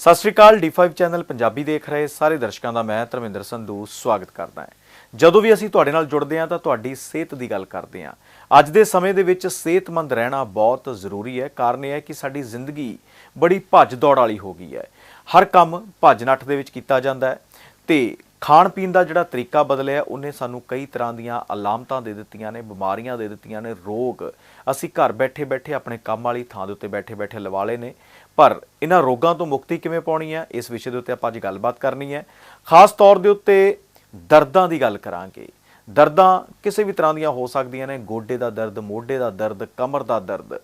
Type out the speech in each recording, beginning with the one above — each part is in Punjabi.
ਸਤਿ ਸ਼੍ਰੀ ਅਕਾਲ D5 ਚੈਨਲ ਪੰਜਾਬੀ ਦੇਖ ਰਹੇ ਸਾਰੇ ਦਰਸ਼ਕਾਂ ਦਾ ਮੈਂ ਧਰਮਿੰਦਰ ਸੰਧੂ ਸਵਾਗਤ ਕਰਦਾ ਹਾਂ। ਜਦੋਂ ਵੀ ਅਸੀਂ ਤੁਹਾਡੇ ਨਾਲ ਜੁੜਦੇ ਹਾਂ ਤਾਂ ਤੁਹਾਡੀ ਸਿਹਤ ਦੀ ਗੱਲ ਕਰਦੇ ਹਾਂ। ਅੱਜ ਦੇ ਸਮੇਂ ਦੇ ਵਿੱਚ ਸਿਹਤਮੰਦ ਰਹਿਣਾ ਬਹੁਤ ਜ਼ਰੂਰੀ ਹੈ। ਕਾਰਨ ਇਹ ਹੈ ਕਿ ਸਾਡੀ ਜ਼ਿੰਦਗੀ ਬੜੀ ਭੱਜ ਦੌੜ ਵਾਲੀ ਹੋ ਗਈ ਹੈ। ਹਰ ਕੰਮ ਭੱਜ ਨੱਠ ਦੇ ਵਿੱਚ ਕੀਤਾ ਜਾਂਦਾ ਹੈ ਤੇ ਖਾਣ ਪੀਣ ਦਾ ਜਿਹੜਾ ਤਰੀਕਾ ਬਦਲਿਆ, ਉਹਨੇ ਸਾਨੂੰ ਕਈ ਤਰ੍ਹਾਂ ਦੀਆਂ ਅਲਾਮਤਾਂ ਦੇ ਦਿੱਤੀਆਂ ਨੇ, ਬਿਮਾਰੀਆਂ ਦੇ ਦਿੱਤੀਆਂ ਨੇ, ਰੋਗ। ਅਸੀਂ ਘਰ ਬੈਠੇ ਬੈਠੇ ਆਪਣੇ ਕੰਮ ਵਾਲੀ ਥਾਂ ਦੇ ਉੱਤੇ ਬੈਠੇ ਬੈਠੇ ਲਵਾ ਲਏ ਨੇ। ਪਰ ਇਹਨਾਂ ਰੋਗਾਂ ਤੋਂ ਮੁਕਤੀ ਕਿਵੇਂ ਪਾਉਣੀ ਹੈ? ਇਸ ਵਿਸ਼ੇ ਦੇ ਉੱਤੇ ਆਪਾਂ ਅੱਜ ਗੱਲਬਾਤ ਕਰਨੀ ਹੈ। ਖਾਸ ਤੌਰ ਦੇ ਉੱਤੇ ਦਰਦਾਂ ਦੀ ਗੱਲ ਕਰਾਂਗੇ। ਦਰਦਾਂ ਕਿਸੇ ਵੀ ਤਰ੍ਹਾਂ ਦੀਆਂ ਹੋ ਸਕਦੀਆਂ ਨੇ। ਗੋਡੇ ਦਾ ਦਰਦ, ਮੋਢੇ ਦਾ ਦਰਦ, ਕਮਰ ਦਾ ਦਰਦ।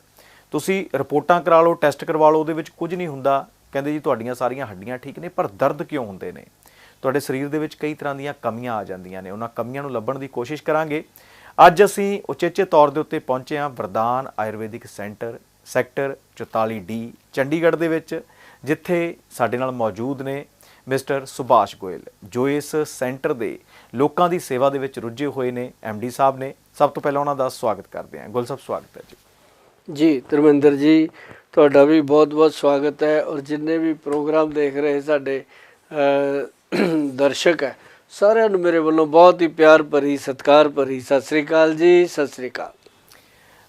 ਤੁਸੀਂ ਰਿਪੋਰਟਾਂ ਕਰਾ ਲਓ, ਟੈਸਟ ਕਰਵਾ ਲਓ, ਉਹਦੇ ਵਿੱਚ ਕੁਝ ਨਹੀਂ ਹੁੰਦਾ। ਕਹਿੰਦੇ ਜੀ, ਤੁਹਾਡੀਆਂ ਸਾਰੀਆਂ ਹੱਡੀਆਂ ਠੀਕ ਨੇ, ਪਰ ਦਰਦ ਕਿਉਂ ਹੁੰਦੇ ਨੇ? ਤੁਹਾਡੇ ਸਰੀਰ ਦੇ ਵਿੱਚ ਕਈ ਤਰ੍ਹਾਂ ਦੀਆਂ ਕਮੀਆਂ ਆ ਜਾਂਦੀਆਂ ਨੇ। ਉਹਨਾਂ ਕਮੀਆਂ ਨੂੰ ਲੱਭਣ ਦੀ ਕੋਸ਼ਿਸ਼ ਕਰਾਂਗੇ। ਅੱਜ ਅਸੀਂ ਉਚੇਚੇ ਤੌਰ ਦੇ ਉੱਤੇ ਪਹੁੰਚੇ ਹਾਂ। ਵਰਦਾਨ Ayurvedic centre sector 44D Chandigarh ਦੇ ਵਿੱਚ ਜਿੱਥੇ ਸਾਡੇ ਨਾਲ ਮੌਜੂਦ ਨੇ ਮਿਸਟਰ ਸੁਭਾਸ਼ ਗੋਇਲ ਜੋ ਇਸ ਸੈਂਟਰ ਦੇ ਲੋਕਾਂ ਦੀ ਸੇਵਾ ਦੇ ਵਿੱਚ ਰੁੱਝੇ ਹੋਏ ਨੇ ਡੀ ਸਾਹਿਬ ਨੇ। ਸਭ ਤੋਂ ਪਹਿਲਾਂ ਉਹਨਾਂ ਦਾ ਸਵਾਗਤ ਕਰਦੇ ਹਾਂ। ਗੁਲ ਸਾਹਿਬ ਸਵਾਗਤ ਹੈ ਜੀ। ਜੀ ਧਰਮਿੰਦਰ ਜੀ ਤੁਹਾਡਾ ਵੀ ਬਹੁਤ-ਬਹੁਤ ਸਵਾਗਤ ਹੈ ਔਰ ਜਿੰਨੇ ਵੀ ਪ੍ਰੋਗਰਾਮ ਦੇਖ ਰਹੇ ਸਾਡੇ ਦਰਸ਼ਕ ਹੈ ਸਾਰਿਆਂ ਨੂੰ ਮੇਰੇ ਵੱਲੋਂ ਬਹੁਤ ਹੀ ਪਿਆਰ ਭਰੀ ਸਤਿਕਾਰ ਭਰੀ ਸਤਿ ਸ੍ਰੀ ਅਕਾਲ ਜੀ ਸਤਿ ਸ੍ਰੀ ਅਕਾਲ।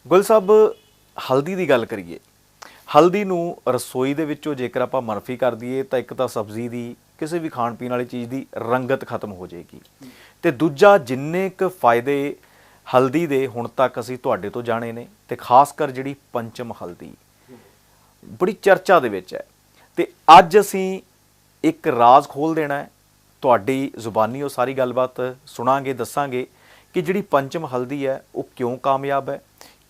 ਗੁਲ ਸਾਹਿਬ ਹਲਦੀ ਦੀ ਗੱਲ ਕਰੀਏ, ਹਲਦੀ ਨੂੰ ਰਸੋਈ ਦੇ ਵਿੱਚੋਂ ਜੇਕਰ ਆਪਾਂ ਮਨਫੀ ਕਰ ਦਈਏ ਤਾਂ ਇੱਕ ਤਾਂ ਸਬਜ਼ੀ ਦੀ, ਕਿਸੇ ਵੀ ਖਾਣ ਪੀਣ ਵਾਲੀ ਚੀਜ਼ ਦੀ ਰੰਗਤ ਖਤਮ ਹੋ ਜਾਏਗੀ। ਤੇ ਦੂਜਾ, ਜਿੰਨੇ ਕੁ ਫਾਇਦੇ ਹਲਦੀ ਦੇ ਹੁਣ ਤੱਕ ਅਸੀਂ ਤੁਹਾਡੇ ਤੋਂ ਜਾਣੇ ਨੇ ਤੇ ਖਾਸ ਕਰ ਜਿਹੜੀ ਪੰਚਮ ਹਲਦੀ, ਬੜੀ ਚਰਚਾ ਦੇ ਵਿੱਚ ਹੈ। ਤੇ ਅੱਜ ਅਸੀਂ ਇੱਕ ਰਾਜ਼ ਖੋਲ ਦੇਣਾ ਹੈ। ਤੁਹਾਡੀ ਜ਼ੁਬਾਨੀ ਉਹ ਸਾਰੀ ਗੱਲਬਾਤ ਸੁਣਾਂਗੇ, ਦੱਸਾਂਗੇ ਕਿ ਜਿਹੜੀ ਪੰਚਮ ਹਲਦੀ ਹੈ ਉਹ ਕਿਉਂ ਕਾਮਯਾਬ ਹੈ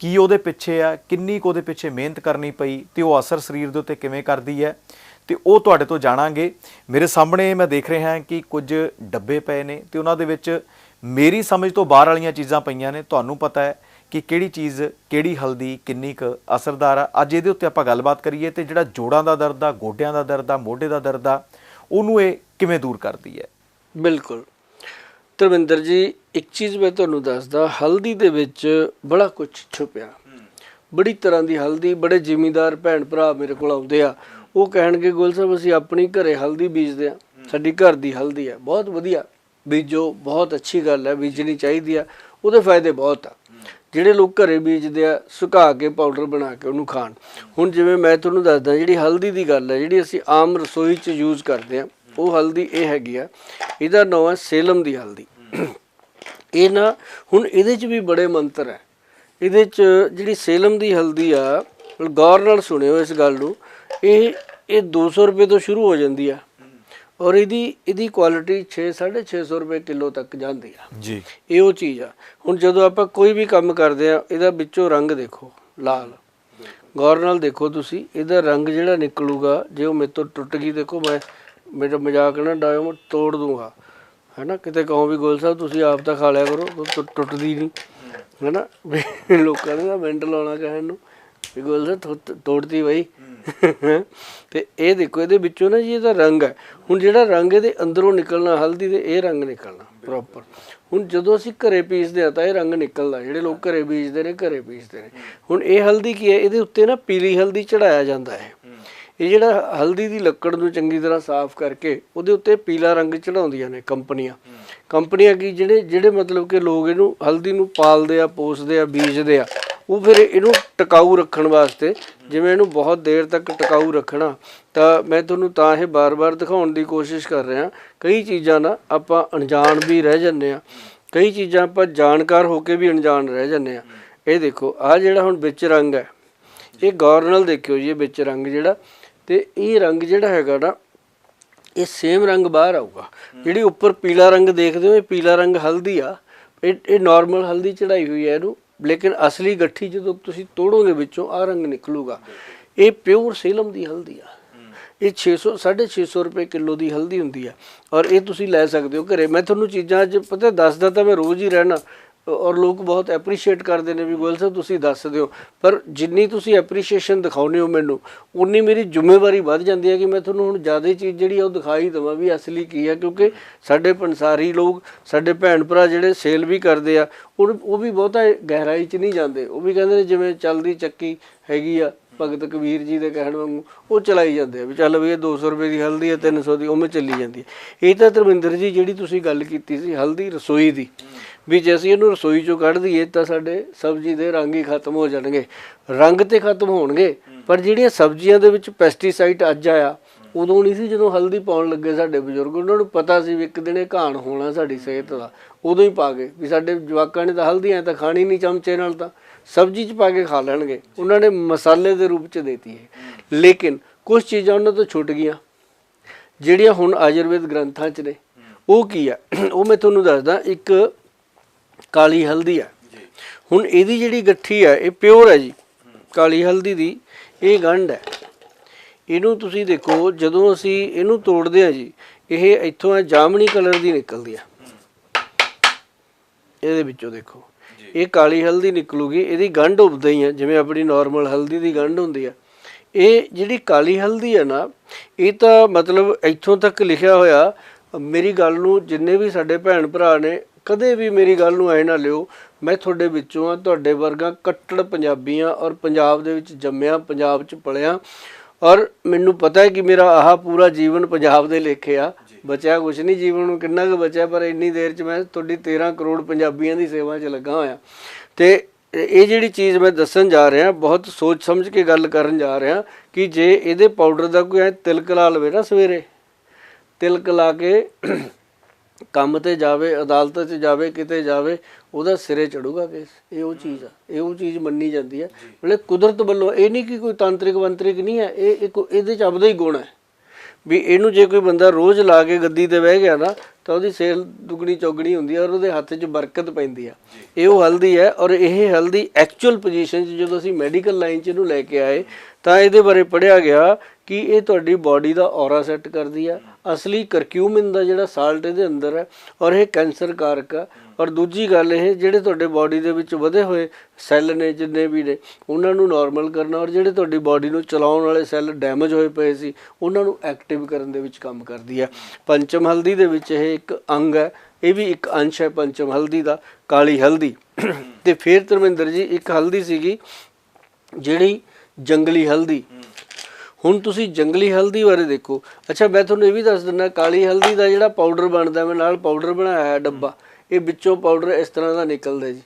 ਕੀ ਉਹਦੇ ਪਿੱਛੇ ਆ, ਕਿੰਨੀ ਕੁ ਉਹਦੇ ਪਿੱਛੇ ਮਿਹਨਤ ਕਰਨੀ ਪਈ ਤੇ ਉਹ ਅਸਰ ਸਰੀਰ ਦੇ ਉੱਤੇ ਕਿਵੇਂ ਕਰਦੀ ਹੈ ਤੇ ਉਹ ਤੁਹਾਡੇ ਤੋਂ ਜਾਣਾਂਗੇ। ਮੇਰੇ ਸਾਹਮਣੇ ਮੈਂ ਦੇਖ ਰਿਹਾ ਹਾਂ ਕਿ ਕੁਝ ਡੱਬੇ ਪਏ ਨੇ ਤੇ ਉਹਨਾਂ ਦੇ ਵਿੱਚ ਮੇਰੀ ਸਮਝ ਤੋਂ ਬਾਹਰ ਵਾਲੀਆਂ ਚੀਜ਼ਾਂ ਪਈਆਂ ਨੇ। ਤੁਹਾਨੂੰ ਪਤਾ ਹੈ ਕਿ ਕਿਹੜੀ ਚੀਜ਼, ਕਿਹੜੀ ਹਲਦੀ, ਕਿੰਨੀ ਕੁ ਅਸਰਦਾਰ ਆ। ਅੱਜ ਇਹਦੇ ਉੱਤੇ ਆਪਾਂ ਗੱਲਬਾਤ ਕਰੀਏ ਤੇ ਜਿਹੜਾ ਜੋੜਾਂ ਦਾ ਦਰਦ ਆ, ਗੋਡਿਆਂ ਦਾ ਦਰਦ ਆ, ਮੋਢੇ ਦਾ ਦਰਦ ਆ, ਉਹਨੂੰ ਇਹ ਕਿਵੇਂ ਦੂਰ ਕਰਦੀ ਹੈ? ਬਿਲਕੁਲ। ਧਰਮਿੰਦਰ ਜੀ, ਇੱਕ ਚੀਜ਼ ਮੈਂ ਤੁਹਾਨੂੰ ਦੱਸਦਾ, ਹਲਦੀ ਦੇ ਵਿੱਚ ਬੜਾ ਕੁਝ ਛੁਪਿਆ। ਬੜੀ ਤਰ੍ਹਾਂ ਦੀ ਹਲਦੀ, ਬੜੇ ਜ਼ਿਮੀਂਦਾਰ ਭੈਣ ਭਰਾ ਮੇਰੇ ਕੋਲ ਆਉਂਦੇ ਆ। ਉਹ ਕਹਿਣਗੇ ਗੁਲ ਸਾਹਿਬ, ਅਸੀਂ ਆਪਣੀ ਘਰੇ ਹਲਦੀ ਬੀਜਦੇ ਆ। ਸਾਡੀ ਘਰ ਦੀ ਹਲਦੀ ਹੈ ਬਹੁਤ ਵਧੀਆ। ਬੀਜੋ, ਬਹੁਤ ਅੱਛੀ ਗੱਲ ਹੈ ਬੀਜਣੀ ਚਾਹੀਦੀ ਆ। ਉਹਦੇ ਫਾਇਦੇ ਬਹੁਤ ਆ। ਜਿਹੜੇ ਲੋਕ ਘਰੇ ਬੀਜਦੇ ਆ, ਸੁਕਾ ਕੇ ਪਾਊਡਰ ਬਣਾ ਕੇ ਉਹਨੂੰ ਖਾਣ। ਹੁਣ ਜਿਵੇਂ ਮੈਂ ਤੁਹਾਨੂੰ ਦੱਸਦਾ, ਜਿਹੜੀ ਹਲਦੀ ਦੀ ਗੱਲ ਹੈ ਜਿਹੜੀ ਅਸੀਂ ਆਮ ਰਸੋਈ 'ਚ ਯੂਜ਼ ਕਰਦੇ ਆ ਉਹ ਹਲਦੀ ਇਹ ਹੈਗੀ ਆ ਇਹਦਾ ਨਾਮ ਹੈ ਸੇਲਮ ਦੀ ਹਲਦੀ ਇਹ ਨਾ ਹੁਣ ਇਹਦੇ 'ਚ ਵੀ ਬੜੇ ਮੰਤਰ ਹੈ ਇਹਦੇ 'ਚ ਜਿਹੜੀ ਸੇਲਮ ਦੀ ਹਲਦੀ ਆ ਗੌਰ ਨਾਲ ਸੁਣਿਓ ਇਸ ਗੱਲ ਨੂੰ ਇਹ ਇਹ 200 ਰੁਪਏ ਤੋਂ ਸ਼ੁਰੂ ਹੋ ਜਾਂਦੀ ਆ। ਔਰ ਇਹਦੀ ਇਹਦੀ ਕੁਆਲਿਟੀ 6 650 ਰੁਪਏ ਕਿਲੋ ਤੱਕ ਜਾਂਦੀ ਆ। ਜੀ। ਇਹ ਉਹ ਚੀਜ਼ ਆ। ਹੁਣ ਜਦੋਂ ਆਪਾਂ ਕੋਈ ਵੀ ਕੰਮ ਕਰਦੇ ਆ ਇਹਦਾ ਵਿੱਚੋਂ ਰੰਗ ਦੇਖੋ ਲਾਲ। ਗੌਰ ਨਾਲ ਦੇਖੋ ਤੁਸੀਂ ਇਹਦਾ ਰੰਗ ਜਿਹੜਾ ਨਿਕਲੂਗਾ ਜੇ ਉਹ ਮੇਰੇ ਤੋਂ ਟੁੱਟ ਗਈ ਦੇਖੋ ਮੈਂ ਮੇਰਾ ਮਜ਼ਾਕ ਨਾ ਡਾਇਓ, ਮੈਂ ਤੋੜ ਦੂੰਗਾ। ਹੈਨਾ? ਕਿਤੇ ਕਹੋ ਵੀ ਗੋਲ ਸਾਹਿਬ, ਤੁਸੀਂ ਆਪ ਤਾਂ ਖਾ ਲਿਆ ਕਰੋ ਟੁੱਟ- ਟੁੱਟਦੀ ਨਹੀਂ। ਹੈਨਾ? ਵੀ ਲੋਕਾਂ ਨੇ ਤਾਂ ਮਿੰਟ ਲਾਉਣਾ ਕਹਿਣ ਨੂੰ। ਵੀ ਗੋਲ ਸਾਹਿਬ ਟੁੱਟ- ਤੋੜਦੀ ਬਈ। ਤੇ ਇਹ ਦੇਖੋ, ਇਹਦੇ ਵਿੱਚੋਂ ਨਾ ਜੀ ਇਹਦਾ ਰੰਗ ਹੈ। ਹੁਣ ਜਿਹੜਾ ਰੰਗ ਇਹਦੇ ਅੰਦਰੋਂ ਨਿਕਲਣਾ, ਹਲਦੀ ਦੇ, ਇਹ ਰੰਗ ਨਿਕਲਣਾ ਪ੍ਰੋਪਰ ਹੁਣ ਜਦੋਂ ਅਸੀਂ ਘਰੇ ਪੀਸਦੇ ਆ ਤਾਂ ਇਹ ਰੰਗ ਨਿਕਲਦਾ। ਜਿਹੜੇ ਲੋਕ ਘਰੇ ਬੀਜਦੇ ਨੇ, ਘਰੇ ਪੀਸਦੇ ਨੇ। ਹੁਣ ਇਹ ਹਲਦੀ ਕੀ ਹੈ? ਇਹਦੇ ਉੱਤੇ ਨਾ ਪੀਲੀ ਹਲਦੀ ਚੜਾਇਆ ਜਾਂਦਾ ਹੈ। ਇਹ ਜਿਹੜਾ ਹਲਦੀ ਦੀ ਲੱਕੜ ਨੂੰ ਚੰਗੀ ਤਰ੍ਹਾਂ ਸਾਫ਼ ਕਰਕੇ ਉਹਦੇ ਉੱਤੇ ਪੀਲਾ ਰੰਗ ਚੜਾਉਂਦੀਆਂ ਨੇ ਕੰਪਨੀਆਂ। ਕੰਪਨੀਆਂ ਕੀ ਜਿਹੜੇ ਜਿਹੜੇ ਮਤਲਬ ਕਿ ਲੋਕ ਇਹਨੂੰ ਹਲਦੀ ਨੂੰ ਪਾਲਦੇ ਆ, ਪੋਸਦੇ ਆ, ਬੀਜਦੇ ਆ, ਉਹ ਫਿਰ ਇਹਨੂੰ ਟਿਕਾਊ ਰੱਖਣ ਵਾਸਤੇ, ਜਿਵੇਂ ਇਹਨੂੰ ਬਹੁਤ ਦੇਰ ਤੱਕ ਟਿਕਾਊ ਰੱਖਣਾ, ਤਾਂ ਮੈਂ ਤੁਹਾਨੂੰ ਤਾਂ ਇਹ ਬਾਰ-ਬਾਰ ਦਿਖਾਉਣ ਦੀ ਕੋਸ਼ਿਸ਼ ਕਰ ਰਿਹਾ। ਕਈ ਚੀਜ਼ਾਂ ਨਾ ਆਪਾਂ ਅਣਜਾਣ ਵੀ ਰਹਿ ਜੰਨੇ ਆ। ਕਈ ਚੀਜ਼ਾਂ ਆਪਾਂ ਜਾਣਕਾਰ ਹੋ ਕੇ ਵੀ ਅਣਜਾਣ ਰਹਿ ਜੰਨੇ ਆ। ਇਹ ਦੇਖੋ ਆ ਜਿਹੜਾ ਹੁਣ ਵਿੱਚ ਰੰਗ ਹੈ, ਇਹ ਗੌਰ ਨਾਲ ਦੇਖਿਓ ਜੀ, ਇਹ ਵਿੱਚ ਰੰਗ ਜਿਹੜਾ ਤੇ ਇਹ ਰੰਗ ਜਿਹੜਾ ਹੈਗਾ ਨਾ, ਇਹ ਸੇਮ ਰੰਗ ਬਾਹਰ ਆਊਗਾ। ਜਿਹੜੀ ਉੱਪਰ ਪੀਲਾ ਰੰਗ ਦੇਖਦੇ ਹੋ, ਇਹ ਪੀਲਾ ਰੰਗ ਹਲਦੀ ਆ। ਇਹ ਇਹ ਨਾਰਮਲ ਹਲਦੀ ਚੜਾਈ ਹੋਈ ਹੈ ਇਹਨੂੰ। ਲੇਕਿਨ ਅਸਲੀ ਗੱਠੀ ਜਦੋਂ ਤੁਸੀਂ ਤੋੜੋਗੇ ਵਿੱਚੋਂ ਆ ਰੰਗ ਨਿਕਲੂਗਾ। ਇਹ ਪਿਓਰ ਸੇਲਮ ਦੀ ਹਲਦੀ ਆ। ਇਹ 600 650 ਰੁਪਏ ਕਿਲੋ ਦੀ ਹਲਦੀ ਹੁੰਦੀ ਆ। ਔਰ ਇਹ ਤੁਸੀਂ ਲੈ ਸਕਦੇ ਹੋ ਘਰੇ। ਮੈਂ ਤੁਹਾਨੂੰ ਚੀਜ਼ਾਂ ਅੱਜ, ਪਤਾ ਦੱਸਦਾ ਤਾਂ ਮੈਂ ਰੋਜ਼ ਹੀ ਰਹਿਣਾ। ਔਰ ਲੋਕ ਬਹੁਤ ਐਪਰੀਸ਼ੀਏਟ ਕਰਦੇ ਨੇ ਵੀ ਗੋਇਲ ਸਾਹਿਬ ਤੁਸੀਂ ਦੱਸ ਦਿਓ ਪਰ ਜਿੰਨੀ ਤੁਸੀਂ ਐਪਰੀਸ਼ੀਏਸ਼ਨ ਦਿਖਾਉਂਦੇ ਹੋ ਮੈਨੂੰ, ਉਨੀ ਮੇਰੀ ਜ਼ਿੰਮੇਵਾਰੀ ਵੱਧ ਜਾਂਦੀ ਹੈ ਕਿ ਮੈਂ ਤੁਹਾਨੂੰ ਹੁਣ ਜ਼ਿਆਦਾ ਚੀਜ਼ ਜਿਹੜੀ ਆ ਉਹ ਦਿਖਾਈ ਦਵਾਂ ਵੀ ਅਸਲੀ ਕੀ ਹੈ ਕਿਉਂਕਿ ਸਾਡੇ ਪੰਸਾਰੀ ਲੋਕ, ਸਾਡੇ ਭੈਣ ਭਰਾ ਜਿਹੜੇ ਸੇਲ ਵੀ ਕਰਦੇ ਆ, ਉਹ ਉਹ ਵੀ ਬਹੁਤਾ ਗਹਿਰਾਈ 'ਚ ਨਹੀਂ ਜਾਂਦੇ। ਉਹ ਵੀ ਕਹਿੰਦੇ ਨੇ ਜਿਵੇਂ ਚੱਲਦੀ ਚੱਕੀ ਹੈਗੀ ਆ, ਭਗਤ ਕਬੀਰ ਜੀ ਦੇ ਕਹਿਣ ਵਾਂਗੂ, ਉਹ ਚਲਾਈ ਜਾਂਦੇ ਆ ਵੀ ਚੱਲ ਵੀ ਇਹ 200 ਰੁਪਏ ਦੀ ਹਲਦੀ ਹੈ 300 ਦੀ ਉਵੇਂ ਚੱਲੀ ਜਾਂਦੀ ਹੈ ਇਹ ਤਾਂ ਧਰਮਿੰਦਰ ਜੀ ਜਿਹੜੀ ਤੁਸੀਂ ਗੱਲ ਕੀਤੀ ਸੀ, ਹਲਦੀ ਰਸੋਈ ਦੀ। ਵੀ ਜੇ ਅਸੀਂ ਇਹਨੂੰ ਰਸੋਈ ਚੋਂ ਕੱਢ ਦਈਏ ਤਾਂ ਸਾਡੇ ਸਬਜ਼ੀ ਦੇ ਰੰਗ ਹੀ ਖਤਮ ਹੋ ਜਾਣਗੇ। ਰੰਗ ਤੇ ਖਤਮ ਹੋਣਗੇ, ਪਰ ਜਿਹੜੀਆਂ ਸਬਜ਼ੀਆਂ ਦੇ ਵਿੱਚ ਪੈਸਟੀਸਾਈਡ ਅੱਜ ਆਇਆ, ਉਦੋਂ ਨਹੀਂ ਸੀ ਜਦੋਂ ਹਲਦੀ ਪਾਉਣ ਲੱਗੇ ਸਾਡੇ ਬਜ਼ੁਰਗ। ਉਹਨਾਂ ਨੂੰ ਪਤਾ ਸੀ ਵੀ ਇੱਕ ਦਿਨ ਇਹ ਘਾਣ ਹੋਣਾ ਸਾਡੀ ਸਿਹਤ ਦਾ। ਉਦੋਂ ਹੀ ਪਾ ਗਏ ਵੀ ਸਾਡੇ ਜਵਾਕਾਂ ਨੇ ਤਾਂ ਹਲਦੀ ਐ ਤਾਂ ਖਾਣੀ ਨਹੀਂ ਚਮਚੇ ਨਾਲ ਤਾਂ। ਸਬਜ਼ੀ 'ਚ ਪਾ ਕੇ ਖਾ ਲੈਣਗੇ। ਉਹਨਾਂ ਨੇ ਮਸਾਲੇ ਦੇ ਰੂਪ 'ਚ ਦੇਤੀ ਹੈ ਲੇਕਿਨ ਕੁਝ ਚੀਜ਼ਾਂ ਉਹਨਾਂ ਤੋਂ ਛੁੱਟ ਗਈਆਂ। ਜਿਹੜੀਆਂ ਹੁਣ ਆਯੁਰਵੇਦ ਗ੍ਰੰਥਾਂ 'ਚ ਨੇ, ਉਹ ਕੀ ਆ? ਉਹ ਮੈਂ ਤੁਹਾਨੂੰ ਦੱਸਦਾ, ਇੱਕ ਕਾਲੀ ਹਲਦੀ ਆ। ਹੁਣ ਇਹਦੀ ਜਿਹੜੀ ਗੱਠੀ ਆ ਇਹ ਪਿਓਰ ਹੈ ਜੀ। ਕਾਲੀ ਹਲਦੀ ਦੀ ਇਹ ਗੰਢ ਹੈ ਇਹਨੂੰ ਤੁਸੀਂ ਦੇਖੋ ਜਦੋਂ ਅਸੀਂ ਇਹਨੂੰ ਤੋੜਦੇ ਆ ਜੀ ਇਹ ਇੱਥੋਂ ਆ ਜਾਮਣੀ ਕਲਰ ਦੀ ਨਿਕਲਦੀ ਆ। ਇਹਦੇ ਵਿੱਚੋਂ ਦੇਖੋ। ਇਹ ਕਾਲੀ ਹਲਦੀ ਨਿਕਲੂਗੀ ਇਹਦੀ ਗੰਢ ਉਬਦਾ ਹੀ ਆ ਜਿਵੇਂ ਆਪਣੀ ਨਾਰਮਲ ਹਲਦੀ ਦੀ ਗੰਢ ਹੁੰਦੀ ਆ। ਇਹ ਜਿਹੜੀ ਕਾਲੀ ਹਲਦੀ ਹੈ ਨਾ ਇਹ ਤਾਂ ਮਤਲਬ ਇੱਥੋਂ ਤੱਕ ਲਿਖਿਆ ਹੋਇਆ ਮੇਰੀ ਗੱਲ ਨੂੰ ਜਿੰਨੇ ਵੀ ਸਾਡੇ ਭੈਣ ਭਰਾ ਨੇ ਕਦੇ ਵੀ ਮੇਰੀ ਗੱਲ ਨੂੰ ਐ ਨਾ ਲਿਓ ਮੈਂ ਤੁਹਾਡੇ ਵਿੱਚੋਂ ਆ ਤੁਹਾਡੇ ਵਰਗਾ ਕੱਟੜ ਪੰਜਾਬੀਆਂ ਔਰ ਪੰਜਾਬ ਦੇ ਵਿੱਚ ਜੰਮਿਆ ਪੰਜਾਬ 'ਚ ਪਲਿਆ ਔਰ ਮੈਨੂੰ ਪਤਾ ਹੈ ਕਿ ਮੇਰਾ ਆਹ ਪੂਰਾ ਜੀਵਨ ਪੰਜਾਬ ਦੇ ਲੇਖੇ ਆ। ਬਚਿਆ ਕੁਛ ਨਹੀਂ ਜੀਵਨ ਨੂੰ ਕਿੰਨਾ ਕੁ ਬਚਿਆ ਪਰ ਇੰਨੀ ਦੇਰ 'ਚ ਮੈਂ ਤੁਹਾਡੀ 13 ਕਰੋੜ ਪੰਜਾਬੀਆਂ ਦੀ ਸੇਵਾ 'ਚ ਲੱਗਾ ਹੋਇਆ। ਤੇ ਇਹ ਜਿਹੜੀ ਚੀਜ਼ ਮੈਂ ਦੱਸਣ ਜਾ ਰਿਹਾ ਬਹੁਤ ਸੋਚ ਸਮਝ ਕੇ ਗੱਲ ਕਰਨ ਜਾ ਰਿਹਾ ਕਿ ਜੇ ਇਹਦੇ ਪਾਊਡਰ ਦਾ ਕੋਈ ਐ ਤਿਲਕ ਲਾ ਲਵੇ ਨਾ ਸਵੇਰੇ ਤਿਲਕ ਲਾ ਕੇ ਕੰਮ ਤੇ ਜਾਵੇ ਅਦਾਲਤ 'ਚ ਜਾਵੇ ਕਿਤੇ ਜਾਵੇ ਉਹਦਾ ਸਿਰੇ ਚੜੂਗਾ ਕੇਸ। ਇਹ ਉਹ ਚੀਜ਼ ਆ। ਇਹ ਉਹ ਚੀਜ਼ ਮੰਨੀ ਜਾਂਦੀ ਹੈ ਮਤਲਬ ਕੁਦਰਤ ਵੱਲੋਂ ਇਹ ਨਹੀਂ ਕਿ ਕੋਈ ਤਾਂਤਰਿਕ ਵੰਤਰਿਕ ਨਹੀਂ ਹੈ ਇਹ ਇੱਕ ਇਹਦੇ ਚ ਆਪਦਾ ਹੀ ਗੁਣ ਹੈ। ਵੀ ਇਹਨੂੰ ਜੇ ਕੋਈ ਬੰਦਾ ਰੋਜ਼ ਲਾ ਕੇ ਗੱਦੀ ਤੇ ਬਹਿ ਗਿਆ ਨਾ ਤਾਂ ਉਹਦੀ ਸੇਲ ਦੁਗਣੀ ਚੌਗਣੀ ਹੁੰਦੀ ਹੈ ਔਰ ਉਹਦੇ ਹੱਥ 'ਚ ਬਰਕਤ ਪੈਂਦੀ ਆ। ਇਹ ਉਹ ਹਲਦੀ ਹੈ ਔਰ ਇਹ ਹਲਦੀ ਐਕਚੁਅਲ ਪੋਜੀਸ਼ਨ 'ਚ ਜਦੋਂ ਅਸੀਂ ਮੈਡੀਕਲ ਲਾਈਨ 'ਚ ਇਹਨੂੰ ਲੈ ਕੇ ਆਏ ਤਾਂ ਇਹਦੇ ਬਾਰੇ ਪੜਿਆ ਗਿਆ ਕਿ ਇਹ ਤੁਹਾਡੀ ਬਾਡੀ ਦਾ ਔਰਾ ਸੈੱਟ ਕਰਦੀ ਆ। ਅਸਲੀ ਕਰਕਿਊਮਿਨ ਦਾ ਜਿਹੜਾ ਸਾਲਟ ਇਹਦੇ ਅੰਦਰ ਹੈ ਔਰ ਇਹ ਕੈਂਸਰ ਕਾਰਕ ਆ। ਔਰ ਦੂਜੀ ਗੱਲ ਇਹ ਜਿਹੜੇ ਤੁਹਾਡੇ ਬਾਡੀ ਦੇ ਵਿੱਚ ਵਧੇ ਹੋਏ ਸੈੱਲ ਨੇ ਜਿੰਨੇ ਵੀ ਨੇ ਉਹਨਾਂ ਨੂੰ ਨਾਰਮਲ ਕਰਨਾ ਔਰ ਜਿਹੜੇ ਤੁਹਾਡੀ ਬਾਡੀ ਨੂੰ ਚਲਾਉਣ ਵਾਲੇ ਸੈੱਲ ਡੈਮੇਜ ਹੋਏ ਪਏ ਸੀ ਉਹਨਾਂ ਨੂੰ ਐਕਟਿਵ ਕਰਨ ਦੇ ਵਿੱਚ ਕੰਮ ਕਰਦੀ ਹੈ ਪੰਚਮ ਹਲਦੀ ਦੇ ਵਿੱਚ ਇਹ ਇੱਕ ਅੰਗ ਹੈ ਇਹ ਵੀ ਇੱਕ ਅੰਸ਼ ਹੈ ਪੰਚਮ ਹਲਦੀ ਦਾ ਕਾਲੀ ਹਲਦੀ। ਤੇ ਫਿਰ ਧਰਮਿੰਦਰ ਜੀ ਇੱਕ ਹਲਦੀ ਸੀਗੀ ਜਿਹੜੀ ਜੰਗਲੀ ਹਲਦੀ। ਹੁਣ ਤੁਸੀਂ ਜੰਗਲੀ ਹਲਦੀ ਬਾਰੇ ਦੇਖੋ। ਅੱਛਾ ਮੈਂ ਤੁਹਾਨੂੰ ਇਹ ਵੀ ਦੱਸ ਦਿੰਦਾ ਕਾਲੀ ਹਲਦੀ ਦਾ ਜਿਹੜਾ ਪਾਊਡਰ ਬਣਦਾ ਮੈਂ ਨਾਲ ਪਾਊਡਰ ਬਣਾਇਆ ਹੈ ਡੱਬਾ। ਇਹ ਵਿੱਚੋਂ ਪਾਊਡਰ ਇਸ ਤਰ੍ਹਾਂ ਦਾ ਨਿਕਲਦਾ ਜੀ।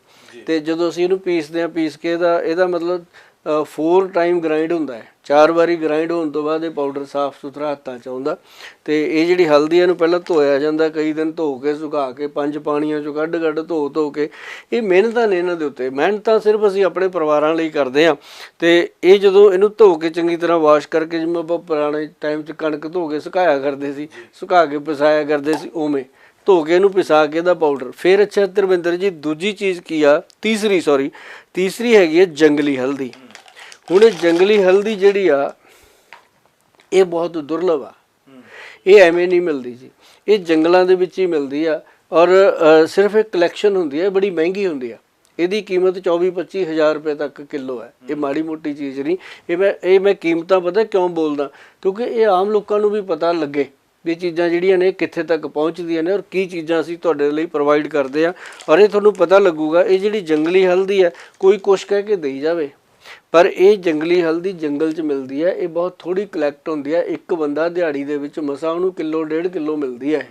ਤੇ ਜਦੋਂ ਅਸੀਂ ਇਹਨੂੰ ਪੀਸਦੇ ਆ ਪੀਸ ਕੇ ਇਹਦਾ ਇਹਦਾ ਮਤਲਬ ਫੋਰ ਟਾਈਮ ਗ੍ਰਾਈਂਡ ਹੁੰਦਾ ਹੈ। ਚਾਰ ਵਾਰੀ ਗ੍ਰਾਈਂਡ ਹੋਣ ਤੋਂ ਬਾਅਦ ਇਹ ਪਾਊਡਰ ਸਾਫ਼ ਸੁਥਰਾ ਹੱਥਾਂ 'ਚ ਆਉਂਦਾ। ਤੇ ਇਹ ਜਿਹੜੀ ਹਲਦੀ ਹੈ ਇਹਨੂੰ ਪਹਿਲਾਂ ਧੋਇਆ ਜਾਂਦਾ, ਕਈ ਦਿਨ ਧੋ ਕੇ, ਸੁਕਾ ਕੇ, ਪੰਜ ਪਾਣੀਆਂ 'ਚੋਂ ਕੱਢ ਕੱਢ ਧੋ ਧੋ ਕੇ, ਇਹ ਮਿਹਨਤਾਂ ਨੇ ਇਹਨਾਂ ਦੇ ਉੱਤੇ। ਮਿਹਨਤਾਂ ਸਿਰਫ ਅਸੀਂ ਆਪਣੇ ਪਰਿਵਾਰਾਂ ਲਈ ਕਰਦੇ ਆ ਤੇ ਇਹ ਜਦੋਂ ਇਹਨੂੰ ਧੋ ਕੇ ਚੰਗੀ ਤਰ੍ਹਾਂ ਵਾਸ਼ ਕਰਕੇ, ਜਿਵੇਂ ਆਪਾਂ ਪੁਰਾਣੇ ਟਾਈਮ 'ਚ ਕਣਕ ਧੋ ਕੇ ਸੁਕਾਇਆ ਕਰਦੇ ਸੀ, ਸੁਕਾ ਕੇ ਪਿਸਾਇਆ ਕਰਦੇ ਸੀ, ਉਵੇਂ ਧੋ ਕੇ ਇਹਨੂੰ ਪਿਸਾ ਕੇ ਇਹਦਾ ਪਾਊਡਰ ਫਿਰ ਅੱਛਾ ਧਰਮਿੰਦਰ ਜੀ, ਦੂਜੀ ਚੀਜ਼ ਕੀ ਆ? ਤੀਸਰੀ ਸੌਰੀ ਤੀਸਰੀ ਹੈਗੀ ਹੈ ਜੰਗਲੀ ਹਲਦੀ। ਹੁਣ ਇਹ ਜੰਗਲੀ ਹਲਦੀ ਜਿਹੜੀ ਆ, ਇਹ ਬਹੁਤ ਦੁਰਲਭ ਆ। ਇਹ ਐਵੇਂ ਨਹੀਂ ਮਿਲਦੀ ਜੀ। ਇਹ ਜੰਗਲਾਂ ਦੇ ਵਿੱਚ ਹੀ ਮਿਲਦੀ ਆ ਔਰ ਸਿਰਫ ਇੱਕ ਕਲੈਕਸ਼ਨ ਹੁੰਦੀ ਹੈ ਬੜੀ ਮਹਿੰਗੀ ਹੁੰਦੀ ਆ। ਇਹਦੀ ਕੀਮਤ 24-25 ਹਜ਼ਾਰ ਰੁਪਏ ਤੱਕ ਕਿਲੋ ਹੈ ਇਹ ਮਾੜੀ ਮੋਟੀ ਚੀਜ਼ ਨਹੀਂ। ਇਹ ਮੈਂ ਇਹ ਮੈਂ ਕੀਮਤਾਂ ਪਤਾ ਕਿਉਂ ਬੋਲਦਾ? ਕਿਉਂਕਿ ਇਹ ਆਮ ਲੋਕਾਂ ਨੂੰ ਵੀ ਪਤਾ ਲੱਗੇ ਵੀ ਇਹ ਚੀਜ਼ਾਂ ਜਿਹੜੀਆਂ ਨੇ ਕਿੱਥੇ ਤੱਕ ਪਹੁੰਚਦੀਆਂ ਨੇ ਔਰ ਕੀ ਚੀਜ਼ਾਂ ਅਸੀਂ ਤੁਹਾਡੇ ਲਈ ਪ੍ਰੋਵਾਈਡ ਕਰਦੇ ਆ। ਔਰ ਇਹ ਤੁਹਾਨੂੰ ਪਤਾ ਲੱਗੂਗਾ, ਇਹ ਜਿਹੜੀ ਜੰਗਲੀ ਹਲਦੀ ਹੈ ਕੋਈ ਕੁਛ ਕਹਿ ਕੇ ਦੇਈ ਜਾਵੇ। ਪਰ ਇਹ ਜੰਗਲੀ ਹਲਦੀ ਜੰਗਲ 'ਚ ਮਿਲਦੀ ਹੈ ਇਹ ਬਹੁਤ ਥੋੜੀ ਕਲੈਕਟ ਹੁੰਦੀ ਹੈ ਇੱਕ ਬੰਦਾ ਦਿਹਾੜੀ ਦੇ ਵਿੱਚ ਮਸਾ ਉਹਨੂੰ ਕਿਲੋ ਡੇਢ ਕਿਲੋ ਮਿਲਦੀ ਹੈ